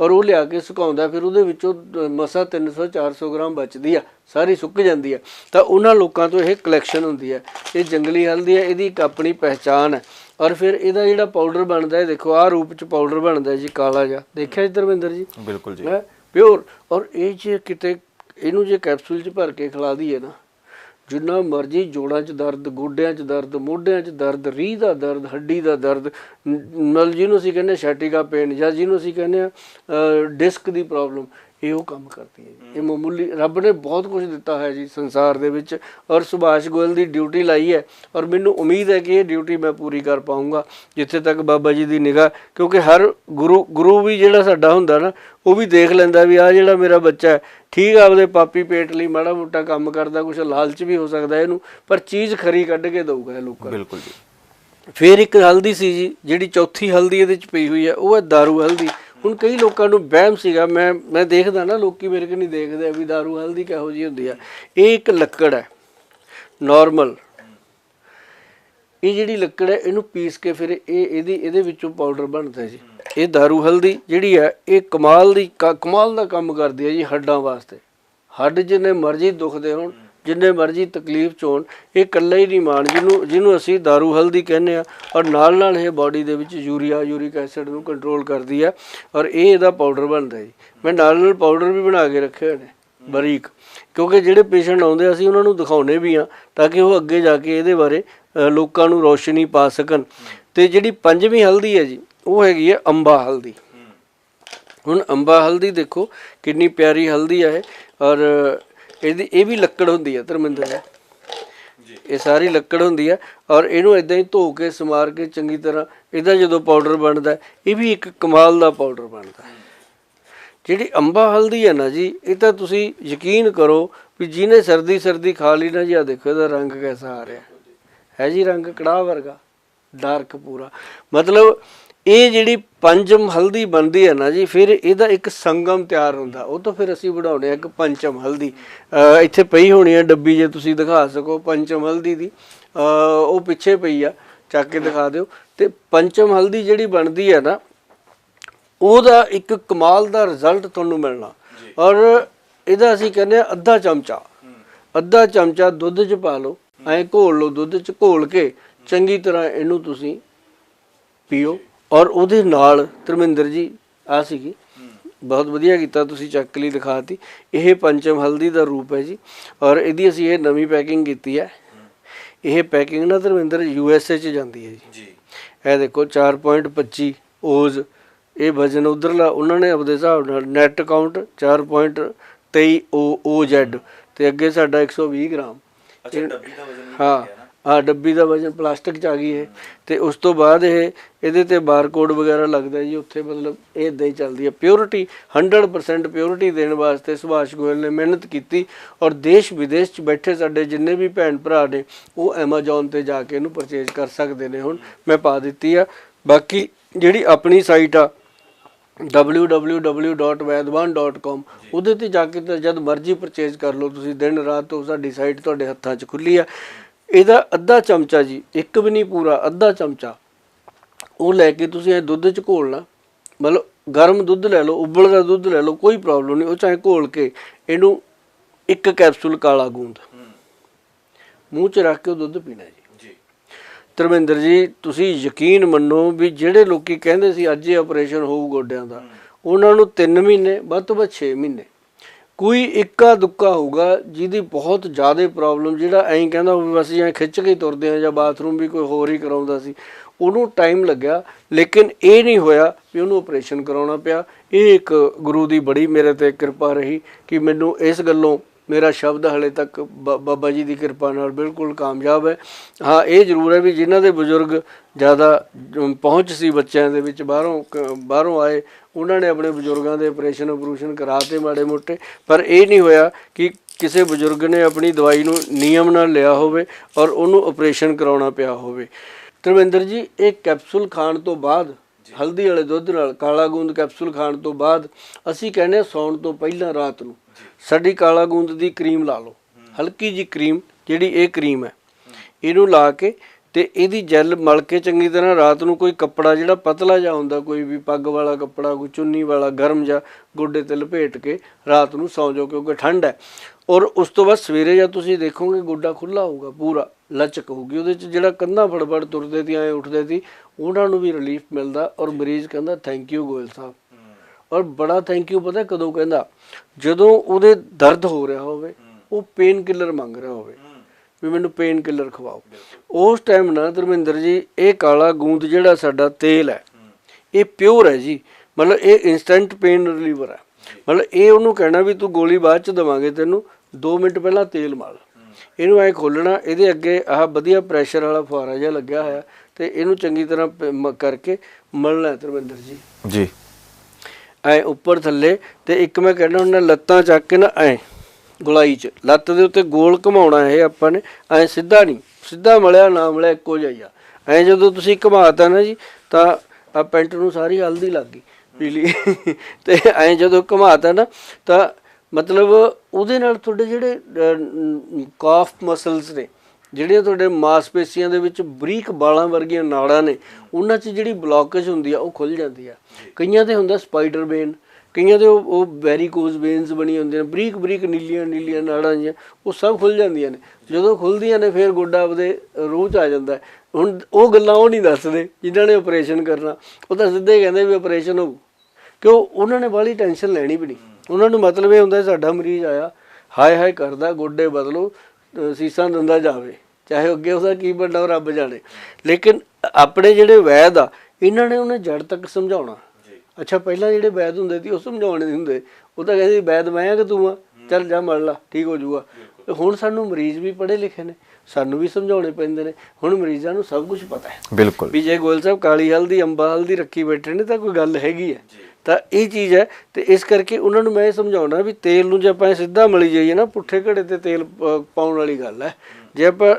ਔਰ ਉਹ ਲਿਆ ਕੇ ਸੁਕਾਉਂਦਾ ਫਿਰ ਉਹਦੇ ਵਿੱਚੋਂ ਮਸਾ 300 400 ਗ੍ਰਾਮ ਬਚਦੀ ਆ ਸਾਰੀ ਸੁੱਕ ਜਾਂਦੀ ਆ ਤਾਂ ਉਹਨਾਂ ਲੋਕਾਂ ਤੋਂ ਇਹ ਕਲੈਕਸ਼ਨ ਹੁੰਦੀ ਹੈ। ਇਹ ਜੰਗਲੀ ਹਲਦੀ ਹੈ ਇਹਦੀ ਇੱਕ ਆਪਣੀ ਪਹਿਚਾਨ ਹੈ ਔਰ ਫਿਰ ਇਹਦਾ ਜਿਹੜਾ ਪਾਊਡਰ ਬਣਦਾ ਹੈ ਦੇਖੋ ਆਹ ਰੂਪ ਚ ਪਾਊਡਰ ਬਣਦਾ ਜੀ ਕਾਲਾ ਜਿਹਾ। ਦੇਖਿਆ ਜੀ ਧਰਮਿੰਦਰ ਜੀ? ਬਿਲਕੁਲ ਜੀ। ਪਿਓਰ ਔਰ ਇਹ ਜੇ ਕਿਤੇ ਇਹਨੂੰ ਜੇ ਕੈਪਸੂਲ 'ਚ ਭਰ ਕੇ ਖਿਲਾ ਦਈਏ ਨਾ ਜਿੰਨਾ ਮਰਜ਼ੀ ਜੋੜਾਂ 'ਚ ਦਰਦ, ਗੋਡਿਆਂ 'ਚ ਦਰਦ, ਮੋਢਿਆਂ 'ਚ ਦਰਦ, ਰੀਹ ਦਾ ਦਰਦ, ਹੱਡੀ ਦਾ ਦਰਦ ਨਲ ਜਿਹਨੂੰ ਅਸੀਂ ਕਹਿੰਦੇ ਸ਼ੈਟਿਕਾ ਪੇਨ ਜਾਂ ਜਿਹਨੂੰ ਅਸੀਂ ਕਹਿੰਦੇ ਆ ਡਿਸਕ ਦੀ ਪ੍ਰੋਬਲਮ ਇਹ ਉਹ ਕੰਮ ਕਰਦੀ ਹੈ ਜੀ। ਇਹ ਮਾਮੂਲੀ ਰੱਬ ਨੇ ਬਹੁਤ ਕੁਝ ਦਿੱਤਾ ਹੈ ਜੀ ਸੰਸਾਰ ਦੇ ਵਿੱਚ ਔਰ ਸੁਭਾਸ਼ ਗੋਇਲ ਦੀ ਡਿਊਟੀ ਲਾਈ ਹੈ ਔਰ ਮੈਨੂੰ ਉਮੀਦ ਹੈ ਕਿ ਇਹ ਡਿਊਟੀ ਮੈਂ ਪੂਰੀ ਕਰ ਪਾਉਂਗਾ ਜਿੱਥੇ ਤੱਕ ਬਾਬਾ ਜੀ ਦੀ ਨਿਗਾਹ ਕਿਉਂਕਿ ਹਰ ਗੁਰੂ ਗੁਰੂ ਵੀ ਜਿਹੜਾ ਸਾਡਾ ਹੁੰਦਾ ਨਾ ਉਹ ਵੀ ਦੇਖ ਲੈਂਦਾ ਵੀ ਆ ਜਿਹੜਾ ਮੇਰਾ ਬੱਚਾ ਹੈ ਠੀਕ ਆ ਆਪਦੇ ਪਾਪੀ ਪੇਟ ਲਈ ਮਾੜਾ ਮੋਟਾ ਕੰਮ ਕਰਦਾ ਕੁਝ ਲਾਲਚ ਵੀ ਹੋ ਸਕਦਾ ਇਹਨੂੰ ਪਰ ਚੀਜ਼ ਖਰੀ ਕੱਢ ਕੇ ਦਊਗਾ ਇਹ ਲੋਕਾਂ ਬਿਲਕੁਲ ਜੀ। ਫਿਰ ਇੱਕ ਹਲਦੀ ਸੀ ਜੀ ਜਿਹੜੀ ਚੌਥੀ ਹਲਦੀ ਇਹਦੇ ਚ ਪਈ ਹੋਈ ਹੈ ਉਹ ਹੈ दारू ਹਲਦੀ। ਹੁਣ ਕਈ ਲੋਕਾਂ ਨੂੰ ਵਹਿਮ ਸੀਗਾ, ਮੈਂ ਮੈਂ ਦੇਖਦਾ ਨਾ, ਲੋਕੀ ਮੇਰੇ ਕਿ ਨਹੀਂ ਦੇਖਦੇ, ਵੀ दारू ਹਲਦੀ ਕਿਹੋ ਜੀ ਹੁੰਦੀ ਆ। ਇਹ ਇੱਕ ਲੱਕੜ ਹੈ ਨਾਰਮਲ ਇਹ ਜਿਹੜੀ ਲੱਕੜ ਹੈ, ਇਹਨੂੰ ਪੀਸ ਕੇ ਫਿਰ ਇਹ, ਇਹਦੀ, ਇਹਦੇ ਵਿੱਚੋਂ ਪਾਊਡਰ ਬਣਦਾ ਜੀ। ਇਹ ਦਾਰੂ ਹਲਦੀ ਜਿਹੜੀ ਹੈ, ਇਹ ਕਮਾਲ ਦੀ ਕ- ਕਮਾਲ ਦਾ ਕੰਮ ਕਰਦੀ ਹੈ ਜੀ ਹੱਡਾਂ ਵਾਸਤੇ। ਹੱਡ ਜਿੰਨੇ ਮਰਜ਼ੀ ਦੁਖਦੇ ਹੋਣ ਜਿੰਨੇ ਮਰਜ਼ੀ ਤਕਲੀਫ ਚ ਹੋਣ ਇਹ ਇਕੱਲਾ ਹੀ ਨਹੀਂ ਮਾਣ ਜਿਹਨੂੰ ਜਿਹਨੂੰ ਅਸੀਂ ਦਾਰੂ ਹਲਦੀ ਕਹਿੰਦੇ ਆ ਔਰ ਨਾਲ ਨਾਲ ਇਹ ਬਾਡੀ ਦੇ ਵਿੱਚ ਯੂਰੀਆ ਯੂਰਿਕ ਐਸਿਡ ਨੂੰ ਕੰਟਰੋਲ ਕਰਦੀ ਆ ਔਰ ਇਹ ਇਹਦਾ ਪਾਊਡਰ ਬਣਦਾ ਜੀ। ਮੈਂ ਨਾਲ ਨਾਲ ਪਾਊਡਰ ਵੀ ਬਣਾ ਕੇ ਰੱਖੇ ਹੋਏ ਨੇ ਬਰੀਕ। ਕਿਉਂਕਿ ਜਿਹੜੇ ਪੇਸ਼ੈਂਟ ਆਉਂਦੇ ਆ, ਅਸੀਂ ਉਹਨਾਂ ਨੂੰ ਦਿਖਾਉਨੇ ਵੀ ਆ ਤਾਂ ਕਿ ਉਹ ਅੱਗੇ ਜਾ ਕੇ ਇਹਦੇ ਬਾਰੇ ਲੋਕਾਂ ਨੂੰ ਰੋਸ਼ਨੀ ਪਾ ਸਕਣ। ਤੇ ਜਿਹੜੀ ਪੰਜਵੀਂ ਹਲਦੀ ਹੈ ਜੀ ਉਹ ਹੈਗੀ ਹੈ ਅੰਬਾ ਹਲਦੀ। ਹੁਣ ਅੰਬਾ ਹਲਦੀ ਦੇਖੋ ਕਿੰਨੀ ਪਿਆਰੀ ਹਲਦੀ ਹੈ ਇਹ। ਔਰ ਇਹਦੀ, ਇਹ ਵੀ ਲੱਕੜ ਹੁੰਦੀ ਹੈ ਧਰਮਿੰਦਰ ਜੀ ਇਹ ਸਾਰੀ ਲੱਕੜ ਹੁੰਦੀ ਹੈ ਔਰ ਇਹਨੂੰ ਇਦਾਂ ਹੀ ਧੋ ਕੇ, ਸਮਾਰ ਕੇ ਚੰਗੀ ਤਰ੍ਹਾਂ ਇਹਦਾ ਜਦੋਂ ਪਾਊਡਰ ਬਣਦਾ, ਇਹ ਵੀ ਇੱਕ ਕਮਾਲ ਦਾ ਪਾਊਡਰ ਬਣਦਾ। ਜਿਹੜੀ ਅੰਬਾ ਹਲਦੀ ਹੈ ਨਾ ਜੀ, ਇਹ ਤਾਂ ਤੁਸੀਂ ਯਕੀਨ ਕਰੋ ਵੀ ਜਿਹਨੇ ਸਰਦੀ ਸਰਦੀ ਖਾ ਲਈ ਨਾ ਜੀ ਆ ਦੇਖੋ ਇਹਦਾ ਰੰਗ ਕੈਸਾ ਆ ਰਿਹਾ। ਹੈ ਜੀ ਰੰਗ ਕੜਾਹ ਵਰਗਾ ਡਾਰਕ ਪੂਰਾ। ਮਤਲਬ ਇਹ ਜਿਹੜੀ ਪੰਚਮ ਹਲਦੀ ਬਣਦੀ ਹੈ ਨਾ ਜੀ ਫਿਰ ਇਹਦਾ ਇੱਕ ਸੰਗਮ ਤਿਆਰ ਹੁੰਦਾ। ਉਹ ਤਾਂ ਫਿਰ ਅਸੀਂ ਬਣਾਉਣੇ ਆ ਇੱਕ ਪੰਚਮ ਹਲਦੀ। ਇੱਥੇ ਪਈ ਹੋਣੀ ਹੈ ਡੱਬੀ ਜੇ ਤੁਸੀਂ ਦਿਖਾ ਸਕੋ ਪੰਚਮ ਹਲਦੀ ਦੀ। ਉਹ ਪਿੱਛੇ ਪਈ ਆ ਚੱਕ ਕੇ ਦਿਖਾ ਦਿਓ। ਤੇ ਪੰਚਮ ਹਲਦੀ ਜਿਹੜੀ ਬਣਦੀ ਹੈ ਨਾ ਉਹਦਾ ਇੱਕ ਕਮਾਲ ਦਾ ਰਿਜ਼ਲਟ ਤੁਹਾਨੂੰ ਮਿਲਣਾ। ਔਰ ਇਹਦਾ ਅਸੀਂ ਕਹਿੰਦੇ ਆ ਅੱਧਾ ਚਮਚਾ। ਅੱਧਾ ਚਮਚਾ ਦੁੱਧ 'ਚ ਪਾ ਲਓ। ਐਂ ਘੋਲ ਲਓ ਦੁੱਧ 'ਚ ਘੋਲ ਕੇ ਚੰਗੀ ਤਰ੍ਹਾਂ ਇਹਨੂੰ ਤੁਸੀਂ ਪੀਓ। ਔਰ ਉਹਦੇ ਨਾਲ ਧਰਮਿੰਦਰ ਜੀ ਆ ਸੀਗੀ। ਬਹੁਤ ਵਧੀਆ ਕੀਤਾ ਤੁਸੀਂ ਚੱਕ ਲਈ ਦਿਖਾਤੀ। ਇਹ ਪੰਚਮ ਹਲਦੀ ਦਾ ਰੂਪ ਹੈ ਜੀ। ਔਰ ਇਹਦੀ ਅਸੀਂ ਇਹ ਨਵੀਂ ਪੈਕਿੰਗ ਕੀਤੀ ਹੈ। ਇਹ ਪੈਕਿੰਗ ਨਾ ਧਰਮਿੰਦਰ ਯੂ ਐਸ ਏ ਚ ਜਾਂਦੀ ਹੈ ਜੀ। ਜੀ। ਇਹ ਦੇਖੋ 4.25 ਓਜ਼। ਇਹ ਵਜਨ ਉਧਰਲਾ ਉਹਨਾਂ ਨੇ ਆਪਦੇ ਹਿਸਾਬ ਨਾਲ net count 4.23 O O Z ਤੇ ਅੱਗੇ ਸਾਡਾ 120 ਗ੍ਰਾਮ। ਅੱਛਾ ਡੱਬੀ ਦਾ ਵਜ਼ਨ ਹਾਂ। ਹਾਂ ਡੱਬੀ ਦਾ ਵਜਨ ਪਲਾਸਟਿਕ ਚ ਆ ਗਈ ਹੈ ਤੇ ਉਸ ਤੋਂ ਬਾਅਦ ਇਹ, ਇਹਦੇ ਤੇ ਬਾਰਕੋਡ ਵਗੈਰਾ ਲੱਗਦਾ ਜੀ, ਉੱਥੇ ਮਤਲਬ ਇਹ ਇਦਾਂ ਹੀ ਚੱਲਦੀ ਹੈ ਪਿਓਰਿਟੀ 100% ਪਿਓਰਿਟੀ ਦੇਣ ਵਾਸਤੇ ਸੁਭਾਸ਼ ਗੋਇਲ ਨੇ ਮਿਹਨਤ ਕੀਤੀ ਔਰ ਦੇਸ਼ ਵਿਦੇਸ਼ ਚ ਬੈਠੇ ਸਾਡੇ ਜਿੰਨੇ ਵੀ ਭੈਣ ਭਰਾ ਨੇ, ਉਹ Amazon ਤੇ ਜਾ ਕੇ ਇਹਨੂੰ ਪਰਚੇਜ਼ ਕਰ ਸਕਦੇ ਨੇ ਹੁਣ। ਮੈਂ ਪਾ ਦਿੱਤੀ ਆ। ਬਾਕੀ ਜਿਹੜੀ ਆਪਣੀ ਸਾਈਟ ਆ www.vaidwan.com ਉਹਦੇ ਤੇ ਜਾ ਕੇ ਤਾਂ ਜਦ ਮਰਜ਼ੀ ਪਰਚੇਜ਼ ਕਰ ਲਓ। ਤੁਸੀਂ ਦਿਨ ਰਾਤ ਤੋਂ ਸਾਡੀ ਸਾਈਟ ਤੁਹਾਡੇ ਹੱਥਾਂ 'ਚ ਖੁੱਲੀ ਆ। ਇਹਦਾ ਅੱਧਾ ਚਮਚਾ ਜੀ ਇੱਕ ਵੀ ਨਹੀਂ ਪੂਰਾ ਅੱਧਾ ਚਮਚਾ। ਉਹ ਲੈ ਕੇ ਤੁਸੀਂ ਇਹ ਦੁੱਧ 'ਚ ਘੋਲਣਾ। ਮਤਲਬ ਗਰਮ ਦੁੱਧ ਲੈ ਲਓ ਉਬਲਦਾ ਦੁੱਧ ਲੈ ਲਓ ਕੋਈ ਪ੍ਰੋਬਲਮ ਨਹੀਂ। ਉਹ ਚਾਹੇ ਘੋਲ ਕੇ ਇਹਨੂੰ ਇੱਕ ਕੈਪਸੂਲ ਕਾਲਾ ਗੂੰਦ। ਮੂੰਹ 'ਚ ਰੱਖ ਕੇ ਉਹ ਦੁੱਧ ਪੀਣਾ ਜੀ। ਜੀ। ਧਰਮਿੰਦਰ ਜੀ ਤੁਸੀਂ ਯਕੀਨ ਮੰਨੋ ਵੀ ਜਿਹੜੇ ਲੋਕੀ ਕਹਿੰਦੇ ਸੀ ਅੱਜ ਹੀ ਆਪਰੇਸ਼ਨ ਹੋਊ ਗੋਡਿਆਂ ਦਾ ਉਹਨਾਂ ਨੂੰ 3 ਮਹੀਨੇ ਵੱਧ ਤੋਂ ਵੱਧ 6 ਮਹੀਨੇ। ਕੋਈ ਇੱਕਾ ਦੁੱਕਾ ਹੋਊਗਾ ਜਿਹਦੀ ਬਹੁਤ ਜ਼ਿਆਦਾ ਪ੍ਰੋਬਲਮ ਜਿਹੜਾ ਐਂ ਕਹਿੰਦਾ ਵੀ ਬਸ ਜਾਂ ਖਿੱਚ ਕੇ ਹੀ ਤੁਰਦੇ ਆ ਜਾਂ ਬਾਥਰੂਮ ਵੀ ਕੋਈ ਹੋਰ ਹੀ ਕਰਾਉਂਦਾ ਸੀ। ਉਹਨੂੰ ਟਾਈਮ ਲੱਗਿਆ, ਲੇਕਿਨ ਇਹ ਨਹੀਂ ਹੋਇਆ ਵੀ ਉਹਨੂੰ ਆਪਰੇਸ਼ਨ ਕਰਾਉਣਾ ਪਿਆ। ਇਹ ਇੱਕ ਗੁਰੂ ਦੀ ਬੜੀ ਮੇਰੇ ਤੇ ਕਿਰਪਾ ਰਹੀ ਕਿ ਮੈਨੂੰ ਇਸ ਗੱਲੋਂ ਮੇਰਾ ਸ਼ਬਦ ਹਲੇ ਤੱਕ ਬ- ਬਾਬਾ ਜੀ ਦੀ ਕਿਰਪਾ ਨਾਲ ਬਿਲਕੁਲ ਕਾਮਯਾਬ ਹੈ। ਹਾਂ, ਇਹ ਜ਼ਰੂਰ ਹੈ ਵੀ ਜਿਨ੍ਹਾਂ ਦੇ ਬਜ਼ੁਰਗ ਜ਼ਿਆਦਾ ਪਹੁੰਚ ਸੀ ਬੱਚਿਆਂ ਦੇ ਵਿੱਚ, ਬਾਹਰੋਂ ਕ- ਬਾਹਰੋਂ ਆਏ, ਉਹਨਾਂ ਨੇ ਆਪਣੇ ਬਜ਼ੁਰਗਾਂ ਦੇ ਆਪਰੇਸ਼ਨ ਆਪਰੇਸ਼ਨ ਕਰਾਤੇ ਮਾੜੇ ਮੋਟੇ। ਪਰ ਇਹ ਨਹੀਂ ਹੋਇਆ ਕਿ ਕਿਸੇ ਬਜ਼ੁਰਗ ਨੇ ਆਪਣੀ ਦਵਾਈ ਨੂੰ ਨਿਯਮ ਨਾਲ ਲਿਆ ਹੋਵੇ ਔਰ ਉਹਨੂੰ ਆਪਰੇਸ਼ਨ ਕਰਾਉਣਾ ਪਿਆ ਹੋਵੇ। ਧਰਮਿੰਦਰ ਜੀ, ਇਹ ਕੈਪਸੂਲ ਖਾਣ ਤੋਂ ਬਾਅਦ, ਹਲਦੀ ਵਾਲੇ ਦੁੱਧ ਨਾਲ ਕਾਲਾ ਗੂੰਦ ਕੈਪਸੂਲ ਖਾਣ ਤੋਂ ਬਾਅਦ, ਅਸੀਂ ਕਹਿੰਦੇ ਹਾਂ ਸੌਣ ਤੋਂ ਪਹਿਲਾਂ ਰਾਤ ਨੂੰ। ਸਾਡੀ ਕਾਲਾ ਗੂੰਦ ਦੀ ਕਰੀਮ ਲਾ ਲਓ। ਹਲਕੀ ਜੀ ਕਰੀਮ, ਜਿਹੜੀ ਇਹ ਕਰੀਮ ਹੈ। ਇਹਨੂੰ ਲਾ ਕੇ ਤੇ ਇਹਦੀ ਜੈਲ ਮਲ ਕੇ ਚੰਗੀ ਤਰ੍ਹਾਂ ਰਾਤ ਨੂੰ ਕੋਈ ਕੱਪੜਾ ਜਿਹੜਾ ਪਤਲਾ ਜਿਹਾ ਹੁੰਦਾ, ਕੋਈ ਵੀ ਪੱਗ ਵਾਲਾ ਕੱਪੜਾ, ਕੋਈ ਚੁੰਨੀ ਵਾਲਾ, ਗਰਮ ਜਾਂ ਗੋਡੇ ਤੇ ਲਪੇਟ ਕੇ ਰਾਤ ਨੂੰ ਸੌਂ ਜਾਓ ਕਿਉਂਕਿ ਠੰਡ ਹੈ। ਔਰ ਉਸ ਤੋਂ ਬਾਅਦ ਸਵੇਰੇ ਜਾਂ ਤੁਸੀਂ ਦੇਖੋਗੇ ਗੋਡਾ ਖੁੱਲਾ ਹੋਊਗਾ, ਪੂਰਾ ਲਚਕ ਹੋਊਗੀ। ਉਹਦੇ ਚ ਜਿਹੜਾ ਕੰਧਾਂ ਫੜਫੜ ਤੁਰਦੇ ਸੀ ਐ ਉੱਠਦੇ ਸੀ ਉਹਨਾਂ ਨੂੰ ਵੀ ਰਿਲੀਫ ਮਿਲਦਾ ਔਰ ਮਰੀਜ਼ ਕਹਿੰਦਾ ਥੈਂਕ ਯੂ ਗੋਇਲ ਸਾਹਿਬ। ਔਰ ਬੜਾ ਥੈਂਕ ਯੂ ਪਤਾ ਕਦੋਂ ਕਹਿੰਦਾ, ਜਦੋਂ ਉਹਦੇ ਦਰਦ ਹੋ ਰਿਹਾ ਹੋਵੇ, ਉਹ ਪੇਨ ਕਿਲਰ ਮੰਗ ਰਿਹਾ ਹੋਵੇ, ਵੀ ਮੈਨੂੰ ਪੇਨ ਕਿਲਰ ਖਵਾਓ। ਉਸ ਟਾਈਮ ਨਾ ਧਰਮਿੰਦਰ ਜੀ, ਇਹ ਕਾਲਾ ਗੂੰਦ ਜਿਹੜਾ ਸਾਡਾ ਤੇਲ ਹੈ, ਇਹ ਪਿਓਰ ਹੈ ਜੀ। ਮਤਲਬ ਇਹ ਇਨਸਟੈਂਟ ਪੇਨ ਰਿਲੀਵਰ ਹੈ। ਮਤਲਬ ਇਹ ਉਹਨੂੰ ਕਹਿਣਾ ਵੀ ਤੂੰ ਗੋਲੀ ਬਾਅਦ ਚ ਦਵਾਂਗੇ ਤੈਨੂੰ 2 ਮਿੰਟ ਪਹਿਲਾਂ ਤੇਲ ਮਾਲ ਇਹਨੂੰ ਐ ਖੋਲਣਾ ਇਹਦੇ ਅੱਗੇ ਆਹ ਵਧੀਆ ਪ੍ਰੈਸ਼ਰ ਵਾਲਾ ਫੁਆਰਾ ਜਿਹਾ ਲੱਗਿਆ ਹੋਇਆ ਤੇ ਇਹਨੂੰ ਚੰਗੀ ਤਰ੍ਹਾਂ ਪ- ਮ- ਕਰਕੇ ਮਲਣਾ ਧਰਮਿੰਦਰ ਜੀ। ਜੀ। ਐ ਉੱਪਰ ਥੱਲੇ ਤੇ ਇੱਕ ਮੈਂ ਕਹਿੰਦਾ ਹੁੰਦਾ ਲੱਤਾਂ ਚੱਕ ਕੇ ਨਾ ਐ ਗੁਲਾਈ ਚ, ਲੱਤ ਦੇ ਉੱਤੇ ਗੋਲ ਘਮਾਉਣਾ ਇਹ ਆਪਾਂ ਨੇ, ਐ ਸਿੱਧਾ ਨਹੀਂ, ਸਿੱਧਾ ਮਲਿਆ, ਨਾ ਮਲਿਆ, ਇੱਕੋ ਜਿਹਾ ਹੀ ਐ ਜਦੋਂ ਤੁਸੀਂ ਘਮਾਤਾ ਨਾ ਜੀ, ਤਾਂ ਆ ਪੈਂਟ ਨੂੰ ਸਾਰੀ ਹਲਦੀ ਲੱਗ ਗਈ, ਪੀਲੀ। ਤੇ ਐ ਜਦੋਂ ਘਮਾਤਾ ਨਾ, ਤਾਂ ਮਤਲਬ ਉਹਦੇ ਨਾਲ ਤੁਹਾਡੇ ਜਿਹੜੇ ਕਾਫ ਮਸਲਸ ਨੇ ਜਿਹੜੀਆਂ ਤੁਹਾਡੇ ਮਾਸਪੇਸ਼ੀਆਂ ਦੇ ਵਿੱਚ ਬਰੀਕ ਬਾਲਾਂ ਵਰਗੀਆਂ ਨਾੜਾਂ ਨੇ ਉਹਨਾਂ 'ਚ ਜਿਹੜੀ ਬਲੌਕੇਜ ਹੁੰਦੀ ਆ ਉਹ ਖੁੱਲ ਜਾਂਦੀ ਆ। ਕਈਆਂ ਤੇ ਹੁੰਦਾ ਸਪਾਈਡਰ ਵੇਨ ਕਈਆਂ ਦੇ ਉਹ ਵੈਰੀਕੋਜ਼ ਵੇਨਸ ਬਣੀ ਹੁੰਦੀਆਂ ਨੇ ਬਰੀਕ ਬਰੀਕ ਨੀਲੀਆਂ ਨੀਲੀਆਂ ਨਾੜਾਂ ਜੀਆਂ ਉਹ ਸਭ ਖੁੱਲ ਜਾਂਦੀਆਂ ਨੇ। ਜਦੋਂ ਖੁੱਲਦੀਆਂ ਨੇ ਫਿਰ ਗੋਡਾ ਆਪਦੇ ਰੂਹ 'ਚ ਆ ਜਾਂਦਾ। ਹੈ। ਹੁਣ ਉਹ ਗੱਲਾਂ ਉਹ ਨਹੀਂ ਦੱਸਦੇ ਜਿਨ੍ਹਾਂ ਨੇ ਆਪਰੇਸ਼ਨ ਕਰਨਾ। ਉਹ ਤਾਂ ਸਿੱਧੇ ਕਹਿੰਦੇ ਵੀ ਆਪਰੇਸ਼ਨ ਹੋਊ। ਕਿਉਂ? ਉਹਨਾਂ ਨੇ ਬਾਹਲੀ ਟੈਨਸ਼ਨ ਲੈਣੀ ਵੀ ਨਹੀਂ। ਉਹਨਾਂ ਨੂੰ ਮਤਲਬ ਇਹ ਹੁੰਦਾ ਸਾਡਾ ਮਰੀਜ਼ ਆਇਆ ਹਾਏ ਹਾਏ ਕਰਦਾ ਗੋਡੇ ਬਦਲੋ ਸੀਸਾਂ ਦੰਦਾ ਜਾਵੇ। ਚਾਹੇ ਅੱਗੇ ਉਹਦਾ ਕੀ ਉਹ ਰੱਬ ਜਾਣੇ। ਲੇਕਿਨ ਆਪਣੇ ਜਿਹੜੇ ਵੈਦ ਆ ਇਹਨਾਂ ਨੇ ਉਹਨੇ ਜੜ ਤੱਕ ਸਮਝਾਉਣਾ। ਅੱਛਾ ਪਹਿਲਾਂ ਜਿਹੜੇ ਵੈਦ ਹੁੰਦੇ ਸੀ ਉਹ ਸਮਝਾਉਣੇ ਨਹੀਂ ਹੁੰਦੇ। ਉਹ ਤਾਂ ਕਹਿੰਦੇ ਵੈਦ ਮੈਂ ਆ ਕਿ ਤੂੰ ਆ? ਚੱਲ ਜਾ ਮੜ ਲਾ ਠੀਕ ਹੋ ਜਾਊਗਾ। ਤੇ ਹੁਣ ਸਾਨੂੰ ਮਰੀਜ਼ ਵੀ ਪੜ੍ਹੇ ਲਿਖੇ ਨੇ ਸਾਨੂੰ ਵੀ ਸਮਝਾਉਣੇ ਪੈਂਦੇ ਨੇ। ਹੁਣ ਮਰੀਜ਼ਾਂ ਨੂੰ ਸਭ ਕੁਝ ਪਤਾ ਹੈ। ਬਿਲਕੁਲ। ਵੀ ਜੇ ਗੋਲ ਸਾਹਿਬ ਕਾਲੀ ਹਲਦੀ ਅੰਬਾ ਹਲਦੀ ਰੱਖੀ ਬੈਠੇ ਨੇ ਤਾਂ ਕੋਈ ਗੱਲ ਹੈਗੀ ਹੈ। ਤਾਂ ਇਹ ਚੀਜ਼ ਹੈ ਤੇ ਇਸ ਕਰਕੇ ਉਹਨਾਂ ਨੂੰ ਮੈਂ ਇਹ ਸਮਝਾਉਣਾ ਵੀ ਤੇਲ ਨੂੰ ਜੇ ਆਪਾਂ ਇਹ ਸਿੱਧਾ ਮਲੀ ਜਾਈਏ ਨਾ ਪੁੱਠੇ ਘੜੇ ਤੇ ਤੇਲ ਪਾਉਣ ਵਾਲੀ ਗੱਲ ਹੈ। ਜੇ ਆਪਾਂ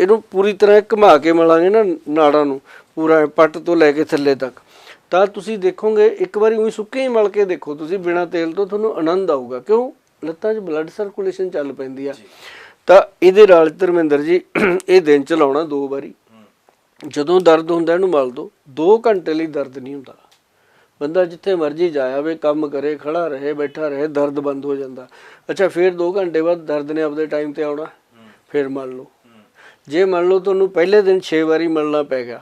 ਇਹਨੂੰ ਪੂਰੀ ਤਰ੍ਹਾਂ ਘੁਮਾ ਕੇ ਮਲਾਂਗੇ ਨਾ ਨਾੜਾਂ ਨੂੰ ਪੂਰਾ ਪੱਟ ਤੋਂ ਲੈ ਕੇ ਥੱਲੇ ਤੱਕ। ਤਾਂ ਤੁਸੀਂ ਦੇਖੋਗੇ ਇੱਕ ਵਾਰੀ ਉਹੀ ਸੁੱਕੇ ਹੀ ਮਲ ਕੇ ਦੇਖੋ ਤੁਸੀਂ ਬਿਨਾ ਤੇਲ ਤੋਂ ਤੁਹਾਨੂੰ ਆਨੰਦ ਆਊਗਾ। ਕਿਉਂ? ਲੱਤਾਂ 'ਚ ਬਲੱਡ ਸਰਕੂਲੇਸ਼ਨ ਚੱਲ ਪੈਂਦੀ ਆ। ਤਾਂ ਇਹਦੇ ਨਾਲ ਧਰਮਿੰਦਰ ਜੀ ਇਹ ਦਿਨ ਚ ਲਾਉਣਾ ਦੋ ਵਾਰੀ। ਜਦੋਂ ਦਰਦ ਹੁੰਦਾ ਇਹਨੂੰ ਮਲ ਦੋ 2 ਘੰਟੇ ਲਈ ਦਰਦ ਨਹੀਂ ਹੁੰਦਾ। ਬੰਦਾ ਜਿੱਥੇ ਮਰਜ਼ੀ ਜਾਇਆ ਵੇ ਕੰਮ ਕਰੇ ਖੜਾ ਰਹੇ ਬੈਠਾ ਰਹੇ ਦਰਦ ਬੰਦ ਹੋ ਜਾਂਦਾ। ਅੱਛਾ ਫਿਰ 2 ਘੰਟੇ ਬਾਅਦ ਦਰਦ ਨੇ ਆਪਦੇ ਟਾਈਮ ਤੇ ਆਉਣਾ ਫਿਰ ਮਲ ਲਓ। ਜੇ ਮੰਨ ਲਓ ਤੁਹਾਨੂੰ ਪਹਿਲੇ ਦਿਨ 6 ਵਾਰੀ ਮਲਣਾ ਪੈ ਗਿਆ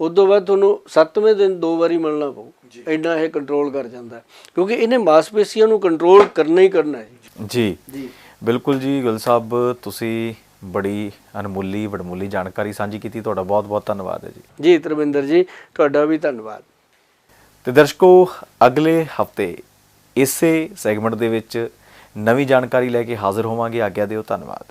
ਉਦੋਂ ਬਾਅਦ ਤੁਹਾਨੂੰ 7ਵੇਂ ਦਿਨ ਦੋ ਵਾਰੀ ਮਲਣਾ ਪਊ। ਇੰਨਾ ਇਹ ਕੰਟਰੋਲ ਕਰ ਜਾਂਦਾ। ਕਿਉਂਕਿ ਇਹਨੇ ਮਾਸਪੇਸ਼ੀਆਂ ਨੂੰ ਕੰਟਰੋਲ ਕਰਨਾ ਹੀ ਕਰਨਾ ਹੈ। ਜੀ। ਜੀ। ਬਿਲਕੁਲ ਜੀ ਗੁਲ ਸਾਹਿਬ ਤੁਸੀਂ ਬੜੀ ਅਨਮੁੱਲੀ ਵਡਮੁੱਲੀ ਜਾਣਕਾਰੀ ਸਾਂਝੀ ਕੀਤੀ ਤੁਹਾਡਾ ਬਹੁਤ ਬਹੁਤ ਧੰਨਵਾਦ ਹੈ ਜੀ। ਜੀ ਧਰਮਿੰਦਰ ਜੀ ਤੁਹਾਡਾ ਵੀ ਧੰਨਵਾਦ। ਤੇ ਦਰਸ਼ਕੋ ਅਗਲੇ ਹਫ਼ਤੇ ਇਸੇ ਸੈਗਮੈਂਟ ਦੇ ਵਿੱਚ ਨਵੀਂ ਜਾਣਕਾਰੀ ਲੈ ਕੇ ਹਾਜ਼ਰ ਹੋਵਾਂਗੇ। ਆਗਿਆ ਦਿਓ ਧੰਨਵਾਦ।